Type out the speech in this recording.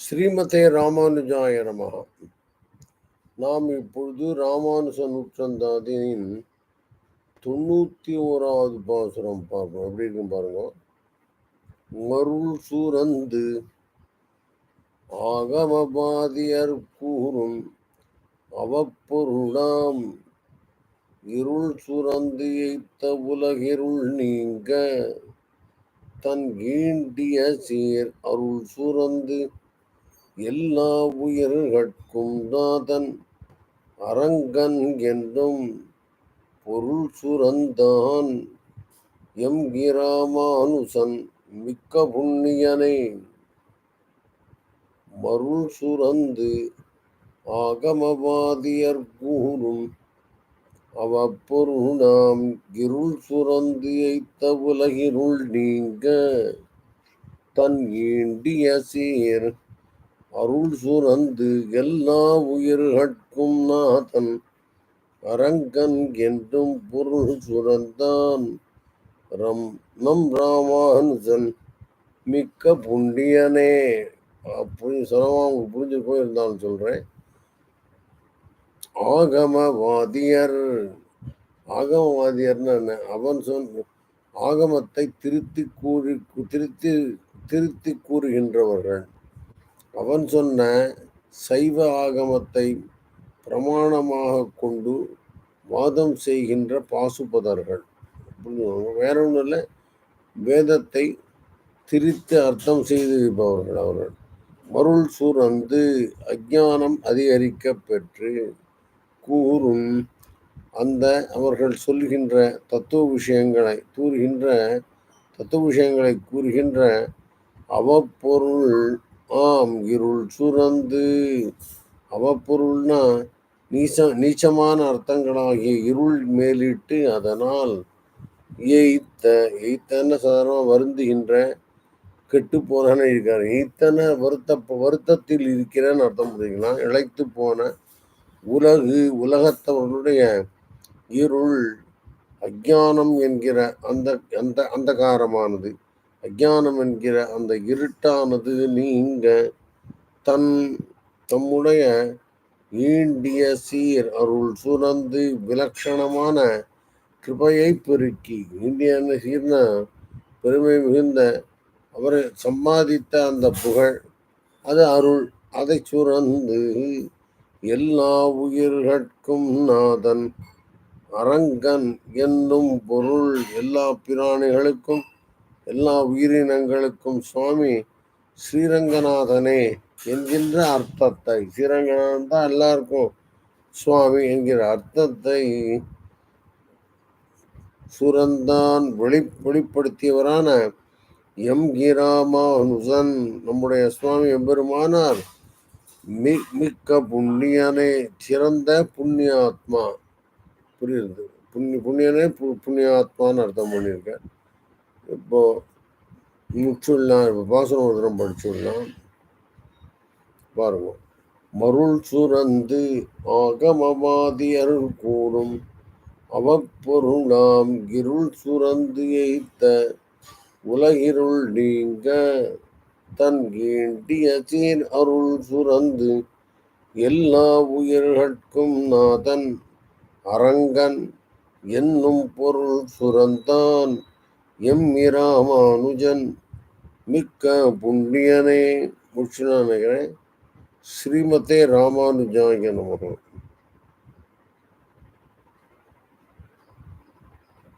ஸ்ரீமதே ராமானுஜாய நமஹ. நாம் இப்பொழுது ராமானுஜ நூற்றந்தாதியின் தொண்ணூற்றி ஓராவது பாசுரம் பார்ப்போம். எப்படி இருக்கும் பாருங்க. மருள் சுரந்து ஆகமபாதியர் கூறும் அவப்பொருளாம். இருள் சுரந்து எய்த்த உலகிருள் நீங்க தன் ஈண்டிய சீர் அருள் சுரந்து எல்லா உயிர்கட்கும் நாதன் அரங்கன் என்றும் பொருள் சுரந்தான். எம் கிராமானுசன் மிக்க புண்ணியனை மருள் சுரந்து ஆகமவாதியர் கூறும். அவப்பொருளாம் இருள் சுரந்து எய்த்த உலகிருள் நீங்க தன் ஈண்டிய சீர் அருள் சுரந்து எல்லா உயிர்கட்கும் நாதன். அரங்கன் என்றும் பொருள் சுரந்தான். ரம் நம் ராமானுஜன் மிக்க புண்ணியனே. அப்படின்னு சொல்லமா உங்களுக்கு புரிஞ்சு போயிருந்தாலும் சொல்றேன். ஆகமவாதியர். ஆகமவாதியர்னு என்ன? அவன் சொன்ன ஆகமத்தை திருத்தி கூறி திருத்தி திருத்தி கூறுகின்றவர்கள். அவன் சொன்ன சைவ ஆகமத்தை பிரமாணமாக கொண்டு வாதம் செய்கின்ற பாசுபதர்கள். வேற ஒன்றும் இல்லை. வேதத்தை திரித்து அர்த்தம் செய்திருப்பவர்கள் அவர்கள். மருள் சூரந்து அஜானம் அதிகரிக்க பெற்று கூறும் அந்த அவர்கள் சொல்கின்ற தத்துவ விஷயங்களை கூறுகின்ற தத்துவ விஷயங்களை கூறுகின்ற அவப்பொருள் ஆம் இருள் சுரந்து அவப்பொருள்னா நீச நீச்சமான அர்த்தங்களாகிய இருள் மேலிட்டு அதனால் எய்த்த எய்த்தன்னு சாதாரணமாக வருந்துகின்ற கெட்டு போனான்னு இருக்காரு. எய்த்தன வருத்த வருத்தத்தில் இருக்கிறேன்னு அர்த்தம் புரியுங்களா இழைத்து போன உலகு உலகத்தவர்களுடைய இருள் அஜானம் என்கிற அந்த அந்த அந்தகாரமானது. அஜானம் என்கிற அந்த இருட்டானது நீங்க தன் தம்முடைய ஈண்டிய சீர் அருள் சுரந்து விலட்சணமான கிருபையை பெருக்கி. ஈண்டிய சீர்னா பெருமை மிகுந்த அவர் சம்பாதித்த அந்த புகழ் அது அருள் அதை சுரந்து எல்லா உயிர்கட்கும் நாதன் அரங்கன் என்னும் பொருள் எல்லா பிராணிகளுக்கும் எல்லா உயிரினங்களுக்கும் சுவாமி ஸ்ரீரங்கநாதனே என்கின்ற அர்த்தத்தை. ஸ்ரீரங்கநாதன் தான் எல்லாருக்கும் சுவாமி என்கிற அர்த்தத்தை சுரந்தான் வெளி வெளிப்படுத்தியவரான எம். கிராமானுசன் நம்முடைய சுவாமி எம்பெருமானார். மி மிக்க புண்ணியனே சிறந்த புண்ணியாத்மா. புரியுது? புண்ணிய புண்ணியனே பு புண்ணியாத்மான்னு அர்த்தம் பண்ணியிருக்கேன் இப்போ முடிச்சுடலாம் இப்போ பாசனம் ஒரு தரம் படிச்சுடலாம் பாருங்க. மருள் சுரந்து ஆகமவாதி அருள் கூறும் அவப்பொருளாம் இருள் சுரந்து எய்த்த உலகிருள் நீங்க தன் ஈண்டிய சீர் அருள் சுரந்து எல்லா உயிர்கட்கும் நாதன் அரங்கன் என்னும் பொருள் சுரந்தான். எம் இராமானுஜன் மிக்க புண்ணியனே முடிச்சுனா நினைக்கிறேன் ஸ்ரீமதே ராமானுஜாய நமகம்